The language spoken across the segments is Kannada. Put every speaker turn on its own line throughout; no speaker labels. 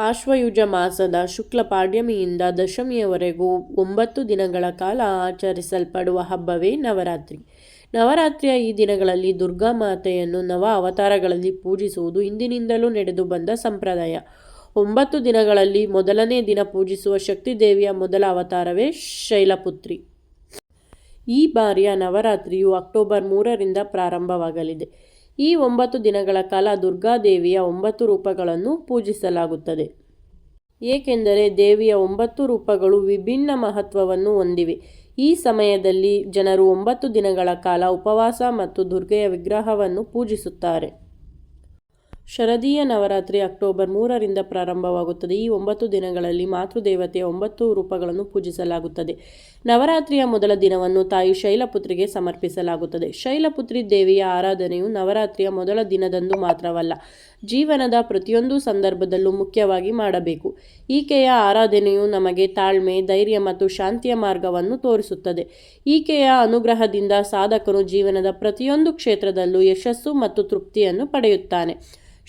ಆಶ್ವಯುಜ ಮಾಸದ ಶುಕ್ಲ ಪಾಡ್ಯಮಿಯಿಂದ ದಶಮಿಯವರೆಗೂ ಒಂಬತ್ತು ದಿನಗಳ ಕಾಲ ಆಚರಿಸಲ್ಪಡುವ ಹಬ್ಬವೇ ನವರಾತ್ರಿ. ನವರಾತ್ರಿಯ ಈ ದಿನಗಳಲ್ಲಿ ದುರ್ಗಾ ಮಾತೆಯನ್ನು ನವ ಅವತಾರಗಳಲ್ಲಿ ಪೂಜಿಸುವುದು ಇಂದಿನಿಂದಲೂ ನಡೆದು ಬಂದ ಸಂಪ್ರದಾಯ. ಒಂಬತ್ತು ದಿನಗಳಲ್ಲಿ ಮೊದಲನೇ ದಿನ ಪೂಜಿಸುವ ಶಕ್ತಿದೇವಿಯ ಮೊದಲ ಅವತಾರವೇ ಶೈಲಪುತ್ರಿ. ಈ ಬಾರಿಯ ನವರಾತ್ರಿಯು ಅಕ್ಟೋಬರ್ ಮೂರರಿಂದ ಪ್ರಾರಂಭವಾಗಲಿದೆ. ಈ ಒಂಬತ್ತು ದಿನಗಳ ಕಾಲ ದುರ್ಗಾದೇವಿಯ ಒಂಬತ್ತು ರೂಪಗಳನ್ನು ಪೂಜಿಸಲಾಗುತ್ತದೆ. ಏಕೆಂದರೆ ದೇವಿಯ ಒಂಬತ್ತು ರೂಪಗಳು ವಿಭಿನ್ನ ಮಹತ್ವವನ್ನು ಹೊಂದಿವೆ. ಈ ಸಮಯದಲ್ಲಿ ಜನರು ಒಂಬತ್ತು ದಿನಗಳ ಕಾಲ ಉಪವಾಸ ಮತ್ತು ದುರ್ಗೆಯ ವಿಗ್ರಹವನ್ನು ಪೂಜಿಸುತ್ತಾರೆ. ಶರದೀಯ ನವರಾತ್ರಿ ಅಕ್ಟೋಬರ್ ಮೂರರಿಂದ ಪ್ರಾರಂಭವಾಗುತ್ತದೆ. ಈ ಒಂಬತ್ತು ದಿನಗಳಲ್ಲಿ ಮಾತೃದೇವತೆಯ ಒಂಬತ್ತು ರೂಪಗಳನ್ನು ಪೂಜಿಸಲಾಗುತ್ತದೆ. ನವರಾತ್ರಿಯ ಮೊದಲ ದಿನವನ್ನು ತಾಯಿ ಶೈಲಪುತ್ರಿಗೆ ಸಮರ್ಪಿಸಲಾಗುತ್ತದೆ. ಶೈಲಪುತ್ರಿ ದೇವಿಯ ಆರಾಧನೆಯು ನವರಾತ್ರಿಯ ಮೊದಲ ದಿನದಂದು ಮಾತ್ರವಲ್ಲ, ಜೀವನದ ಪ್ರತಿಯೊಂದು ಸಂದರ್ಭದಲ್ಲೂ ಮುಖ್ಯವಾಗಿ ಮಾಡಬೇಕು. ಈಕೆಯ ಆರಾಧನೆಯು ನಮಗೆ ತಾಳ್ಮೆ, ಧೈರ್ಯ ಮತ್ತು ಶಾಂತಿಯ ಮಾರ್ಗವನ್ನು ತೋರಿಸುತ್ತದೆ. ಈಕೆಯ ಅನುಗ್ರಹದಿಂದ ಸಾಧಕನು ಜೀವನದ ಪ್ರತಿಯೊಂದು ಕ್ಷೇತ್ರದಲ್ಲೂ ಯಶಸ್ಸು ಮತ್ತು ತೃಪ್ತಿಯನ್ನು ಪಡೆಯುತ್ತಾನೆ.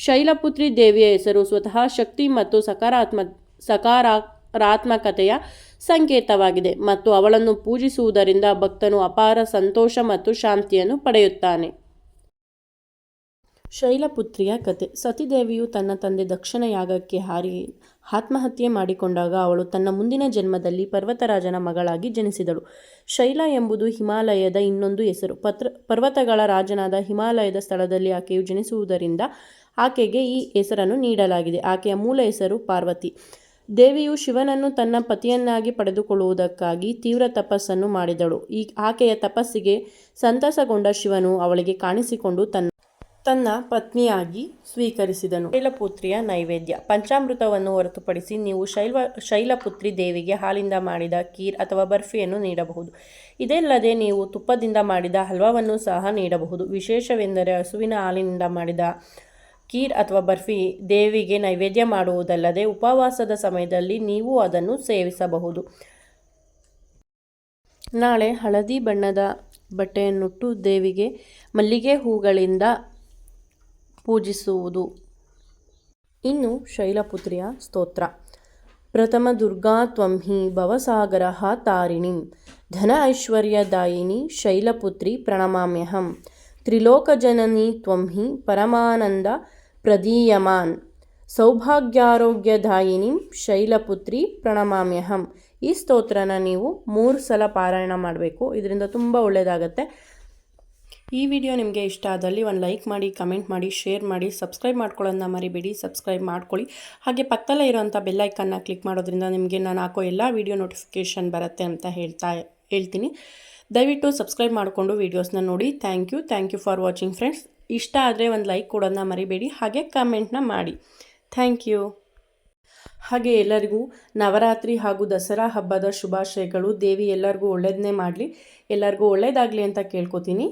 ಶೈಲಪುತ್ರಿ ದೇವಿಯ ಹೆಸರು ಸ್ವತಃ ಶಕ್ತಿ ಮತ್ತು ಸಕಾರಾತ್ಮ, ಸಕಾರಾತ್ಮಕತೆಯ ಸಂಕೇತವಾಗಿದೆ ಮತ್ತು ಅವಳನ್ನು ಪೂಜಿಸುವುದರಿಂದ ಭಕ್ತನು ಅಪಾರ ಸಂತೋಷ ಮತ್ತು ಶಾಂತಿಯನ್ನು ಪಡೆಯುತ್ತಾನೆ. ಶೈಲಪುತ್ರಿಯ ಕತೆ. ಸತಿದೇವಿಯು ತನ್ನ ತಂದೆ ದಕ್ಷಿಣ ಯಾಗಕ್ಕೆ ಹಾರಿ ಆತ್ಮಹತ್ಯೆ ಮಾಡಿಕೊಂಡಾಗ ಅವಳು ತನ್ನ ಮುಂದಿನ ಜನ್ಮದಲ್ಲಿ ಪರ್ವತರಾಜನ ಮಗಳಾಗಿ ಜನಿಸಿದಳು. ಶೈಲ ಎಂಬುದು ಹಿಮಾಲಯದ ಇನ್ನೊಂದು ಹೆಸರು. ಪತ್ರ, ಪರ್ವತಗಳ ರಾಜನಾದ ಹಿಮಾಲಯದ ಸ್ಥಳದಲ್ಲಿ ಆಕೆಯು ಜನಿಸುವುದರಿಂದ ಆಕೆಗೆ ಈ ಹೆಸರನ್ನು ನೀಡಲಾಗಿದೆ. ಆಕೆಯ ಮೂಲ ಹೆಸರು ಪಾರ್ವತಿ. ದೇವಿಯು ಶಿವನನ್ನು ತನ್ನ ಪತಿಯನ್ನಾಗಿ ಪಡೆದುಕೊಳ್ಳುವುದಕ್ಕಾಗಿ ತೀವ್ರ ತಪಸ್ಸನ್ನು ಮಾಡಿದಳು. ಈ ಆಕೆಯ ತಪಸ್ಸಿಗೆ ಸಂತಸಗೊಂಡ ಶಿವನು ಅವಳಿಗೆ ಕಾಣಿಸಿಕೊಂಡು ತನ್ನ ತನ್ನ ಪತ್ನಿಯಾಗಿ ಸ್ವೀಕರಿಸಿದನು. ಶೈಲಪುತ್ರಿಯ ನೈವೇದ್ಯ. ಪಂಚಾಮೃತವನ್ನು ಹೊರತುಪಡಿಸಿ ನೀವು ಶೈಲ ಶೈಲಪುತ್ರಿ ದೇವಿಗೆ ಹಾಲಿಂದ ಮಾಡಿದ ಕೀರ್ ಅಥವಾ ಬರ್ಫಿಯನ್ನು ನೀಡಬಹುದು. ಇದಲ್ಲದೆ ನೀವು ತುಪ್ಪದಿಂದ ಮಾಡಿದ ಹಲ್ವಾವನ್ನು ಸಹ ನೀಡಬಹುದು. ವಿಶೇಷವೆಂದರೆ ಹಸುವಿನ ಹಾಲಿನಿಂದ ಮಾಡಿದ ಕೀರ್ ಅಥವಾ ಬರ್ಫಿ ದೇವಿಗೆ ನೈವೇದ್ಯ ಮಾಡುವುದಲ್ಲದೆ ಉಪವಾಸದ ಸಮಯದಲ್ಲಿ ನೀವು ಅದನ್ನು ಸೇವಿಸಬಹುದು. ನಾಳೆ ಹಳದಿ ಬಣ್ಣದ ಬಟ್ಟೆಯನ್ನುಟ್ಟು ದೇವಿಗೆ ಮಲ್ಲಿಗೆ ಹೂಗಳಿಂದ ಪೂಜಿಸುವುದು. ಇನ್ನು ಶೈಲಪುತ್ರಿಯ ಸ್ತೋತ್ರ. ಪ್ರಥಮ ದುರ್ಗಾ ತ್ವಂಹಿ ಭವಸಾಗರ ತಾರಿಣಿಂ. ಧನ ಐಶ್ವರ್ಯದಾಯಿನಿ ಶೈಲಪುತ್ರಿ ಪ್ರಣಮಾಮ್ಯಹಂ. ತ್ರಿಲೋಕಜನನಿ ತ್ವಂ ಹಿ ಪರಮಾನಂದ ಪ್ರದೀಯಮಾನ್. ಸೌಭಾಗ್ಯಾರೋಗ್ಯದಾಯಿನಿ ಶೈಲಪುತ್ರಿ ಪ್ರಣಮಾಮ್ಯಹಂ. ಈ ಸ್ತೋತ್ರನ ನೀವು ಮೂರು ಸಲ ಪಾರಾಯಣ ಮಾಡಬೇಕು. ಇದರಿಂದ ತುಂಬ ಒಳ್ಳೆಯದಾಗತ್ತೆ ಈ ವಿಡಿಯೋ ನಿಮಗೆ ಇಷ್ಟ ಆದಲ್ಲಿ ಒಂದು ಲೈಕ್ ಮಾಡಿ, ಕಮೆಂಟ್ ಮಾಡಿ, ಶೇರ್ ಮಾಡಿ, ಸಬ್ಸ್ಕ್ರೈಬ್ ಮಾಡ್ಕೊಳ್ಳೋದನ್ನ ಮರಿಬೇಡಿ, ಸಬ್ಸ್ಕ್ರೈಬ್ ಮಾಡ್ಕೊಳ್ಳಿ. ಹಾಗೆ ಪಕ್ಕದಲ್ಲೇ ಇರುವಂಥ ಬೆಲ್ಲೈಕನ್ನ ಕ್ಲಿಕ್ ಮಾಡೋದ್ರಿಂದ ನಿಮಗೆ ನಾನು ಹಾಕೋ ಎಲ್ಲ ವಿಡಿಯೋ ನೋಟಿಫಿಕೇಷನ್ ಬರುತ್ತೆ ಅಂತ ಹೇಳ್ತಾ ಹೇಳ್ತೀನಿ. ದಯವಿಟ್ಟು ಸಬ್ಸ್ಕ್ರೈಬ್ ಮಾಡಿಕೊಂಡು ವೀಡಿಯೋಸ್ನ ನೋಡಿ. Thank you thank you for watching friends ಇಷ್ಟ ಆದರೆ ಒಂದು ಲೈಕ್ ಕೊಡೋದನ್ನ ಮರಿಬೇಡಿ, ಹಾಗೆ ಕಮೆಂಟ್ನ ಮಾಡಿ. ಥ್ಯಾಂಕ್ ಯು ಹಾಗೆ ಎಲ್ಲರಿಗೂ ನವರಾತ್ರಿ ಹಾಗೂ ದಸರಾ ಹಬ್ಬದ ಶುಭಾಶಯಗಳು. ದೇವಿ ಎಲ್ಲರಿಗೂ ಒಳ್ಳೇದನ್ನೇ ಮಾಡಲಿ. ಎಲ್ಲರಿಗೂ ಒಳ್ಳೆಯದಾಗಲಿ ಅಂತ ಕೇಳ್ಕೊತೀನಿ.